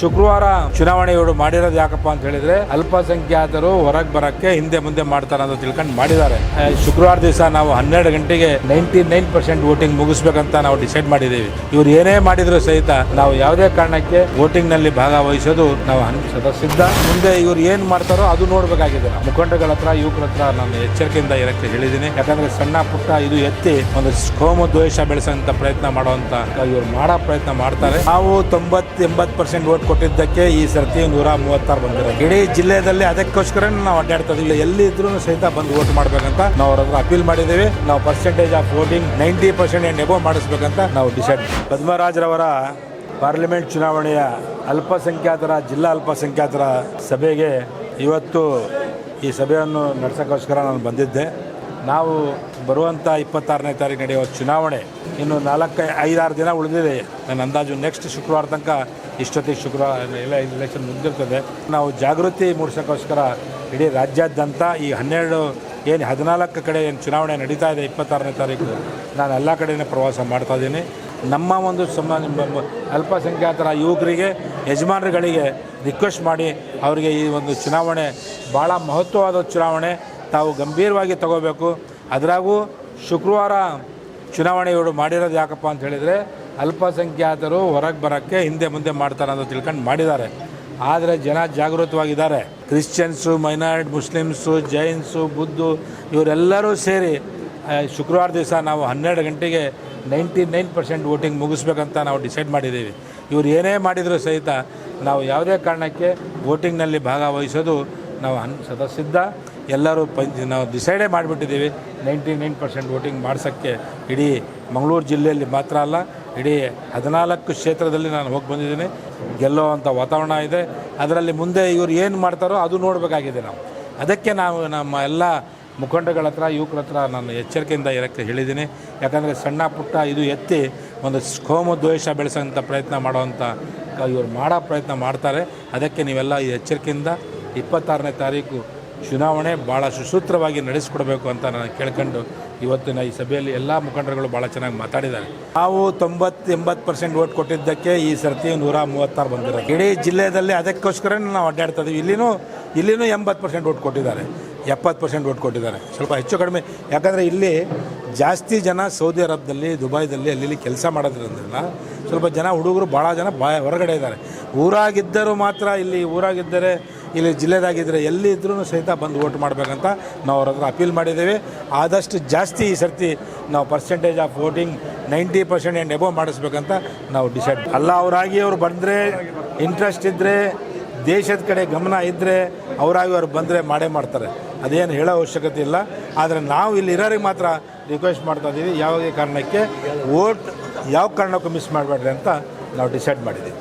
ಶುಕ್ರವಾರ ಚುನಾವಣೆ ಇವರು ಮಾಡಿರೋದು ಯಾಕಪ್ಪ ಅಂತ ಹೇಳಿದ್ರೆ ಅಲ್ಪಸಂಖ್ಯಾತರು ಹೊರಗೆ ಬರಕ್ಕೆ ಹಿಂದೆ ಮುಂದೆ ಮಾಡ್ತಾರೆ ಅಂತ ತಿಳ್ಕೊಂಡು ಮಾಡಿದ್ದಾರೆ. ಶುಕ್ರವಾರ ದಿವಸ ನಾವು ಹನ್ನೆರಡು ಗಂಟೆಗೆ ನೈಂಟಿ ನೈನ್ ಪರ್ಸೆಂಟ್ ವೋಟಿಂಗ್ ಮುಗಿಸ್ಬೇಕಂತ ನಾವು ಡಿಸೈಡ್ ಮಾಡಿದ್ದೀವಿ. ಇವ್ರು ಏನೇ ಮಾಡಿದ್ರು ಸಹಿತ ನಾವು ಯಾವುದೇ ಕಾರಣಕ್ಕೆ ವೋಟಿಂಗ್ನಲ್ಲಿ ಭಾಗವಹಿಸೋದು ನಾವು ಹನ್- ಸಿದ್ಧ. ಮುಂದೆ ಇವ್ರು ಏನ್ ಮಾಡ್ತಾರೋ ಅದು ನೋಡ್ಬೇಕಾಗಿದೆ. ಮುಖಂಡಗಳ ಹತ್ರ, ಯುವಕರ ಹತ್ರ ನಾನು ಎಚ್ಚರಿಕೆಯಿಂದ ಇರಕ್ಕೆ ಹೇಳಿದ್ದೀನಿ. ಯಾಕಂದ್ರೆ ಸಣ್ಣ ಪುಟ್ಟ ಇದು ಎತ್ತಿ ಒಂದು ಕೋಮ ದ್ವೇಷ ಬೆಳೆಸಂತ ಪ್ರಯತ್ನ ಮಾಡುವಂತ ಇವ್ರು ಮಾಡೋ ಪ್ರಯತ್ನ ಮಾಡ್ತಾರೆ. ನಾವು ತೊಂಬತ್ ಎಂಬತ್ ಪರ್ಸೆಂಟ್ ವೋಟ್ ಕೊಟ್ಟಿದ್ದಕ್ಕೆ ಈ ಸರ್ತಿ ನೂರ ಮೂವತ್ತಾರು ಬಂದಿದೆ. ಇಡೀ ಜಿಲ್ಲೆಯಲ್ಲಿ ಅದಕ್ಕೋಸ್ಕರ ನಾವು ಅಡ್ಡಾಡ್ತಾ ಇದ್ದೀವಿ. ಎಲ್ಲಿ ಇದ್ರೂ ಸಹಿತ ಬಂದು ವೋಟ್ ಮಾಡ್ಬೇಕಂತ ನಾವು ಅವ್ರ ಹತ್ರ ಅಪೀಲ್ ಮಾಡಿದ್ದೀವಿ. ನಾವು percentage of voting ninety percent above ಮಾಡಿಸ್ಬೇಕಂತ ನಾವು ಡಿಸೈಡ್ ಪದ್ಮರಾಜ್ರವರ ಪಾರ್ಲಿಮೆಂಟ್ ಚುನಾವಣೆಯ ಅಲ್ಪಸಂಖ್ಯಾತರ, ಜಿಲ್ಲಾ ಅಲ್ಪಸಂಖ್ಯಾತರ ಸಭೆಗೆ ಇವತ್ತು ಈ ಸಭೆಯನ್ನು ನಡೆಸೋಕ್ಕೋಸ್ಕರ ನಾನು ಬಂದಿದ್ದೆ. ನಾವು ಬರುವಂಥ ಇಪ್ಪತ್ತಾರನೇ ತಾರೀಕು ನಡೆಯುವ ಚುನಾವಣೆ ಇನ್ನು ನಾಲ್ಕು, ಐದಾರು ದಿನ ಉಳಿದಿದೆ. ನನ್ನ ಅಂದಾಜು ನೆಕ್ಸ್ಟ್ ಶುಕ್ರವಾರ ತನಕ ಇಷ್ಟೊತ್ತಿಗೆ ಶುಕ್ರವಾರ ಎಲ್ಲ ಎಲೆಕ್ಷನ್ ಮುಗಿದಿರ್ತದೆ. ನಾವು ಜಾಗೃತಿ ಮೂಡಿಸೋಕ್ಕೋಸ್ಕರ ಇಡೀ ರಾಜ್ಯಾದ್ಯಂತ ಈ ಹನ್ನೆರಡು, ಏನು ಹದಿನಾಲ್ಕು ಕಡೆ ಏನು ಚುನಾವಣೆ ನಡೀತಾ ಇದೆ ಇಪ್ಪತ್ತಾರನೇ ತಾರೀಕು, ನಾನು ಎಲ್ಲ ಕಡೆನೇ ಪ್ರವಾಸ ಮಾಡ್ತಾ ಇದ್ದೀನಿ. ನಮ್ಮ ಒಂದು ಸಮ ಅಲ್ಪಸಂಖ್ಯಾತರ ಯುವಕರಿಗೆ, ಯಜಮಾನರುಗಳಿಗೆ ರಿಕ್ವೆಸ್ಟ್ ಮಾಡಿ ಅವರಿಗೆ ಈ ಒಂದು ಚುನಾವಣೆ ಭಾಳ ಮಹತ್ವವಾದ ಚುನಾವಣೆ. ತಾವು ಗಂಭೀರವಾಗಿ ತಗೋಬೇಕು. ಅದರಾಗೂ ಶುಕ್ರವಾರ ಚುನಾವಣೆ ಇವರು ಮಾಡಿರೋದು ಯಾಕಪ್ಪ ಅಂತ ಹೇಳಿದರೆ ಅಲ್ಪಸಂಖ್ಯಾತರು ಹೊರಗೆ ಬರೋಕ್ಕೆ ಹಿಂದೆ ಮುಂದೆ ಮಾಡ್ತಾರೆ ಅಂತ ತಿಳ್ಕೊಂಡು ಮಾಡಿದ್ದಾರೆ. ಆದರೆ ಜನ ಜಾಗೃತವಾಗಿದ್ದಾರೆ. ಕ್ರಿಶ್ಚಿಯನ್ಸು, ಮೈನಾರಿಟಿ, ಮುಸ್ಲಿಮ್ಸು, ಜೈನ್ಸು, ಬುದ್ಧು ಇವರೆಲ್ಲರೂ ಸೇರಿ ಶುಕ್ರವಾರ ದಿವಸ ನಾವು ಹನ್ನೆರಡು ಗಂಟೆಗೆ ನೈಂಟಿ ನೈನ್ ಪರ್ಸೆಂಟ್ ವೋಟಿಂಗ್ ಮುಗಿಸ್ಬೇಕಂತ ನಾವು ಡಿಸೈಡ್ ಮಾಡಿದ್ದೀವಿ. ಇವರು ಏನೇ ಮಾಡಿದರೂ ಸಹಿತ ನಾವು ಯಾವುದೇ ಕಾರಣಕ್ಕೆ ವೋಟಿಂಗ್ನಲ್ಲಿ ಭಾಗವಹಿಸೋದು ನಾವು ಹನ್, ಸದಾ ಎಲ್ಲರೂ ಪ ನಾವು ಡಿಸೈಡೇ ಮಾಡಿಬಿಟ್ಟಿದ್ದೀವಿ. ನೈಂಟಿ ನೈನ್ ಪರ್ಸೆಂಟ್ ವೋಟಿಂಗ್ ಮಾಡಿಸೋಕ್ಕೆ ಇಡೀ ಮಂಗಳೂರು ಜಿಲ್ಲೆಯಲ್ಲಿ ಮಾತ್ರ ಅಲ್ಲ, ಇಡೀ ಹದಿನಾಲ್ಕು ಕ್ಷೇತ್ರದಲ್ಲಿ ನಾನು ಹೋಗಿ ಬಂದಿದ್ದೀನಿ. ಗೆಲ್ಲುವಂಥ ವಾತಾವರಣ ಇದೆ. ಅದರಲ್ಲಿ ಮುಂದೆ ಇವರು ಏನು ಮಾಡ್ತಾರೋ ಅದು ನೋಡಬೇಕಾಗಿದೆ ನಾವು. ಅದಕ್ಕೆ ನಾವು ನಮ್ಮ ಎಲ್ಲ ಮುಖಂಡಗಳ ಹತ್ರ, ಯುವಕರ ಹತ್ರ ನಾನು ಎಚ್ಚರಿಕೆಯಿಂದ ಇರೋಕ್ಕೆ ಹೇಳಿದ್ದೀನಿ. ಯಾಕಂದರೆ ಸಣ್ಣ ಪುಟ್ಟ ಇದು ಎತ್ತಿ ಒಂದು ಕೋಮ ದ್ವೇಷ ಬೆಳೆಸೋಂಥ ಪ್ರಯತ್ನ ಮಾಡುವಂಥ ಇವರು ಮಾಡೋ ಪ್ರಯತ್ನ ಮಾಡ್ತಾರೆ. ಅದಕ್ಕೆ ನೀವೆಲ್ಲ ಎಚ್ಚರಿಕೆಯಿಂದ ಇಪ್ಪತ್ತಾರನೇ ತಾರೀಕು ಚುನಾವಣೆ ಭಾಳ ಸುಸೂತ್ರವಾಗಿ ನಡೆಸಿಕೊಡಬೇಕು ಅಂತ ನಾನು ಕೇಳ್ಕೊಂಡು ಇವತ್ತಿನ ಈ ಸಭೆಯಲ್ಲಿ ಎಲ್ಲ ಮುಖಂಡರುಗಳು ಭಾಳ ಚೆನ್ನಾಗಿ ಮಾತಾಡಿದ್ದಾರೆ. ನಾವು ತೊಂಬತ್ತು ಎಂಬತ್ತು ಪರ್ಸೆಂಟ್ ಓಟ್ ಕೊಟ್ಟಿದ್ದಕ್ಕೆ ಈ ಸರ್ತಿ ನೂರ ಮೂವತ್ತಾರು ಬಂದಿರೋದು. ಇಡೀ ಜಿಲ್ಲೆಯಲ್ಲಿ ಅದಕ್ಕೋಸ್ಕರ ನಾವು ಅಡ್ಡಾಡ್ತಾ ಇದೀವಿ. ಇಲ್ಲಿನೂ ಇಲ್ಲಿನೂ ಎಂಬತ್ತು ಪರ್ಸೆಂಟ್ ಓಟ್ ಕೊಟ್ಟಿದ್ದಾರೆ. ಎಪ್ಪತ್ತು ಪರ್ಸೆಂಟ್ ಓಟ್ ಕೊಟ್ಟಿದ್ದಾರೆ. ಸ್ವಲ್ಪ ಹೆಚ್ಚು ಕಡಿಮೆ. ಯಾಕಂದರೆ ಇಲ್ಲಿ ಜಾಸ್ತಿ ಜನ ಸೌದಿ ಅರಬ್ದಲ್ಲಿ ದುಬೈದಲ್ಲಿ ಅಲ್ಲಿ ಕೆಲಸ ಮಾಡೋದ್ರಿಂದ ಸ್ವಲ್ಪ ಜನ ಹುಡುಗರು ಭಾಳ ಜನ ಬಾ, ಹೊರಗಡೆ ಇದ್ದಾರೆ. ಊರಾಗಿದ್ದರೂ ಮಾತ್ರ ಇಲ್ಲಿ ಊರಾಗಿದ್ದರೆ ಇಲ್ಲಿ ಜಿಲ್ಲೆದಾಗಿದ್ದರೆ ಎಲ್ಲಿ ಇದ್ರೂ ಸಹಿತ ಬಂದು ವೋಟ್ ಮಾಡಬೇಕಂತ ನಾವು ಅವ್ರ ಹತ್ರ ಅಪೀಲ್ ಮಾಡಿದ್ದೇವೆ. ಆದಷ್ಟು ಜಾಸ್ತಿ ಈ ಸರ್ತಿ ನಾವು percentage of voting ninety percent and above ಮಾಡಿಸ್ಬೇಕಂತ ನಾವು ಡಿಸೈಡ್ ಅಲ್ಲ, ಅವರಾಗಿ ಅವ್ರು ಬಂದರೆ ಇಂಟ್ರೆಸ್ಟ್ ಇದ್ದರೆ ದೇಶದ ಕಡೆ ಗಮನ ಇದ್ದರೆ ಅವರಾಗಿ ಅವ್ರು ಬಂದರೆ ಮಾಡೇ ಮಾಡ್ತಾರೆ. ಅದೇನು ಹೇಳೋ ಅವಶ್ಯಕತೆ ಇಲ್ಲ. ಆದರೆ ನಾವು ಇಲ್ಲಿ ಇರೋರಿಗೆ ಮಾತ್ರ ರಿಕ್ವೆಸ್ಟ್ ಮಾಡ್ತಾ ಇದ್ದೀವಿ. ಯಾವುದೇ ಕಾರಣಕ್ಕೆ ವೋಟ್ ಯಾವ ಕಾರಣಕ್ಕೂ ಮಿಸ್ ಮಾಡಬೇಡ್ರಿ ಅಂತ ನಾವು ಡಿಸೈಡ್ ಮಾಡಿದ್ದೀವಿ.